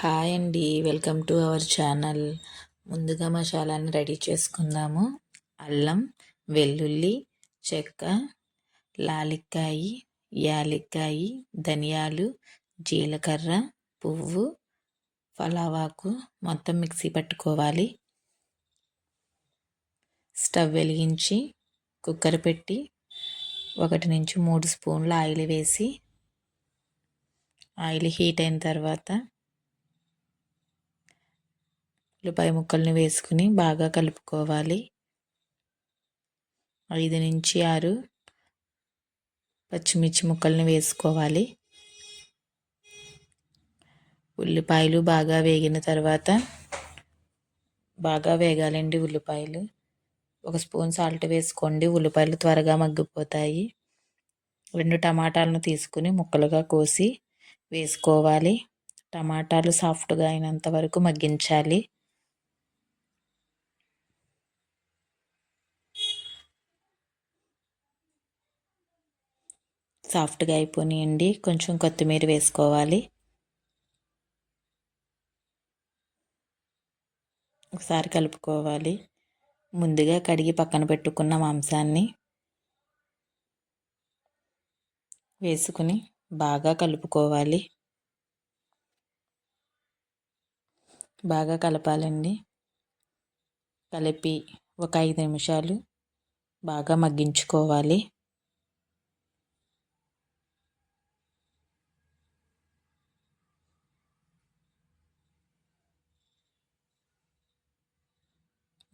Hi అండి. Welcome to our channel. ముందుగా మసాలాని రెడీ చేసుకుందాము. అల్లం వెల్లుల్లి చెక్క లాలిక్కాయి యాలిక్కాయి ధనియాలు జీలకర్ర పువ్వు ఫలావాకు మొత్తం మిక్సీ పట్టుకోవాలి. స్టవ్ వెలిగించి కుక్కర్ పెట్టి ఒకటి నుంచి మూడు స్పూన్ల ఆయిల్ వేసి ఆయిల్ హీట్ అయిన తర్వాత ఉల్లిపాయ ముక్కల్ని వేసుకుని బాగా కలుపుకోవాలి. ఐదు నుంచి ఆరు పచ్చిమిర్చి ముక్కల్ని వేసుకోవాలి. ఉల్లిపాయలు బాగా వేగిన తర్వాత బాగా వేగాలండి ఉల్లిపాయలు. ఒక స్పూన్ సాల్ట్ వేసుకోండి ఉల్లిపాయలు త్వరగా మగ్గిపోతాయి. రెండు టమాటాలను తీసుకుని ముక్కలుగా కోసి వేసుకోవాలి. టమాటాలు సాఫ్ట్గా అయినంత వరకు మగ్గించాలి. సాఫ్ట్గా అయిపోయినాయండి కొంచెం కొత్తిమీర వేసుకోవాలి. ఒకసారి కలుపుకోవాలి. ముందుగా కడిగి పక్కన పెట్టుకున్న మాంసాన్ని వేసుకుని బాగా కలుపుకోవాలి. బాగా కలపాలండి. కలిపి ఒక ఐదు నిమిషాలు బాగా మగ్గించుకోవాలి.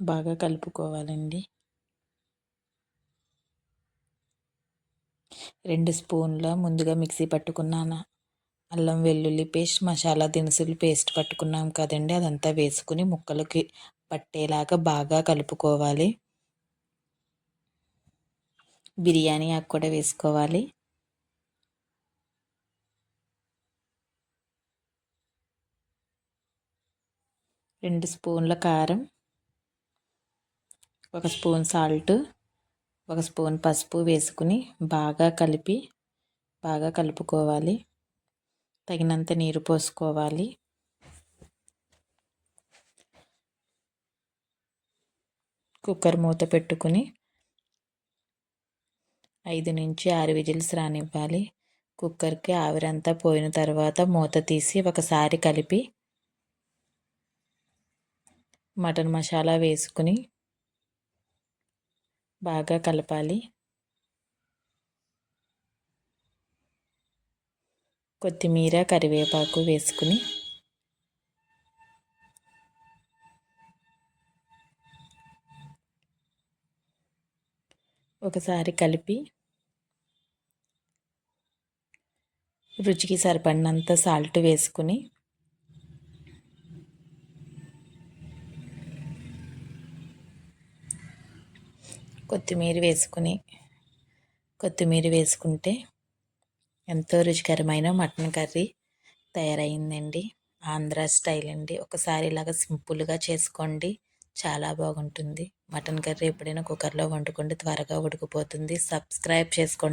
బాగా కలుపుకోవాలండి. రెండు స్పూన్ల ముందుగా మిక్సీ పట్టుకున్నాను. అల్లం వెల్లుల్లి పేస్ట్ మసాలా దినుసులు పేస్ట్ పట్టుకున్నాం కదండి. అదంతా వేసుకుని ముక్కలకి పట్టేలాగా బాగా కలుపుకోవాలి. బిర్యానీ ఆకు కూడా వేసుకోవాలి. రెండు స్పూన్ల కారం ఒక స్పూన్ సాల్ట్ ఒక స్పూన్ పసుపు వేసుకుని బాగా కలిపి బాగా కలుపుకోవాలి. తగినంత నీరు పోసుకోవాలి. కుక్కర్ మూత పెట్టుకుని ఐదు నుంచి ఆరు విజిల్స్ రానివ్వాలి. కుక్కర్కి ఆవిరంతా పోయిన తర్వాత మూత తీసి ఒకసారి కలిపి మటన్ మసాలా వేసుకుని బాగా కలపాలి. కొత్తిమీర కరివేపాకు వేసుకుని ఒకసారి కలిపి రుచికి సరిపడినంత సాల్ట్ వేసుకుని కొత్తిమీర వేసుకుని కొత్తిమీర వేసుకుంటే ఎంతో రుచికరమైన మటన్ కర్రీ తయారైందండి. ఆంధ్ర స్టైల్ అండి. ఒకసారి ఇలాగ సింపుల్గా చేసుకోండి. చాలా బాగుంటుంది. మటన్ కర్రీ ఎప్పుడైనా కుక్కర్లో వండుకోండి త్వరగా ఉడికిపోతుంది. సబ్స్క్రైబ్ చేసుకోండి.